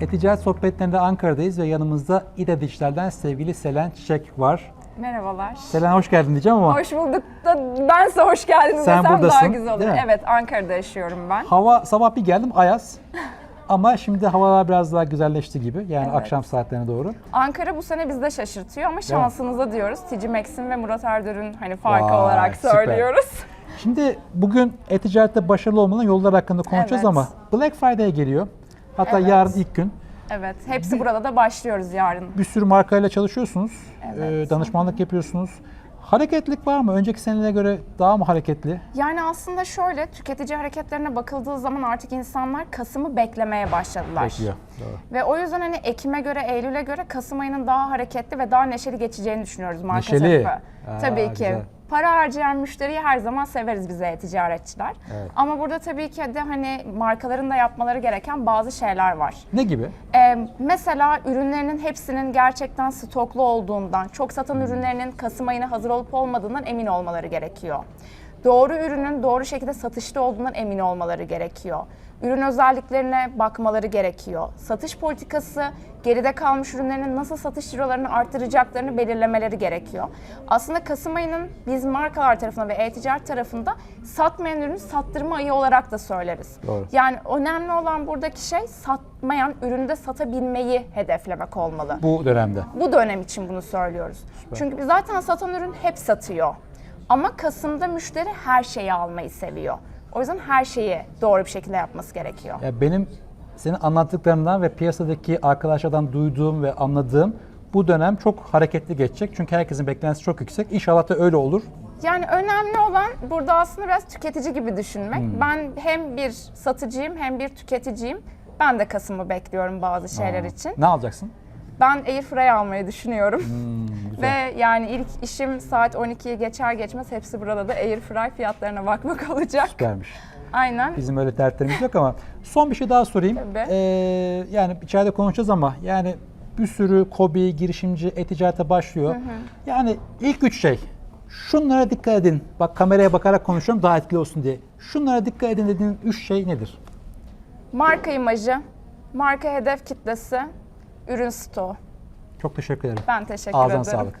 E-Ticaret Sohbetlerinde Ankara'dayız ve yanımızda İDE Dijital'den sevgili Selen Çiçek var. Merhabalar. Selen hoş geldin diyeceğim ama Hoş bulduk da ben size hoş geldiniz Sen desem daha buradasın, güzel olur. Evet Ankara'da yaşıyorum ben. hava sabah bir geldim ayaz. Ama şimdi havalar biraz daha güzelleşti gibi. Yani Evet. akşam saatlerine doğru. Ankara bu sene bizde şaşırtıyor ama şansınıza diyoruz. Tici Maxim ve Murat Erdör'ün hani farkı Vay, olarak süper. söylüyoruz. Şimdi bugün e-ticarette başarılı olmanın yolları hakkında konuşacağız Evet. ama Black Friday geliyor. Hatta Evet. yarın ilk gün. Evet, hepsi burada da başlıyoruz yarın. Bir sürü markayla çalışıyorsunuz. Evet. Ee, danışmanlık yapıyorsunuz. Hareketlik var mı? Önceki senelere göre daha mı hareketli? Yani aslında şöyle tüketici hareketlerine bakıldığı zaman artık insanlar Kasım'ı beklemeye başladılar. Bekliyor. Doğru. Ve o yüzden hani Ekim'e göre, Eylül'e göre Kasım ayının daha hareketli ve daha neşeli geçeceğini düşünüyoruz marka Neşeli. tarafı. Aa, tabii ki. güzel. Para harcayan müşteriyi her zaman severiz bize ticaretçiler. Evet. Ama burada tabii ki de hani markaların da yapmaları gereken bazı şeyler var. Ne gibi? Ee, mesela ürünlerinin hepsinin gerçekten stoklu olduğundan, çok satan ürünlerinin Kasım ayına hazır olup olmadığından emin olmaları gerekiyor. Doğru ürünün doğru şekilde satışta olduğundan emin olmaları gerekiyor. Ürün özelliklerine bakmaları gerekiyor. Satış politikası geride kalmış ürünlerinin nasıl satış cirolarını arttıracaklarını belirlemeleri gerekiyor. Aslında Kasım ayının biz markalar tarafından ve e-ticaret tarafında satmayan ürünü sattırma ayı olarak da söyleriz. Doğru. Yani önemli olan buradaki şey satmayan ürünü de satabilmeyi hedeflemek olmalı. Bu dönemde. Bu dönem için bunu söylüyoruz. Çünkü biz zaten satan ürün hep satıyor. Ama Kasım'da müşteri her şeyi almayı seviyor. O yüzden her şeyi doğru bir şekilde yapması gerekiyor. Ya benim senin anlattıklarından ve piyasadaki arkadaşlardan duyduğum ve anladığım bu dönem çok hareketli geçecek. Çünkü herkesin beklentisi çok yüksek. İnşallah da öyle olur. Yani önemli olan burada aslında biraz tüketici gibi düşünmek. Ben hem bir satıcıyım hem bir tüketiciyim. Ben de Kasım'ı bekliyorum bazı şeyler için. Ne alacaksın? Ben Airfryer almayı düşünüyorum. güzel. Ve yani ilk işim saat 12'yi geçer geçmez hepsi burada da Airfryer fiyatlarına bakmak olacak. Süpermiş. Aynen. Bizim öyle dertlerimiz yok ama son bir şey daha sorayım. Tabii. Ee, yani içeride konuşacağız ama yani bir sürü kobi, girişimci, e-ticarete başlıyor. Yani ilk üç şey. Şunlara dikkat edin. Bak kameraya bakarak konuşuyorum daha etkili olsun diye. Şunlara dikkat edin dediğin üç şey nedir? Marka imajı, marka hedef kitlesi, ürün stoğu. Çok teşekkür ederim. Ben teşekkür Ağzına ederim. sağlık.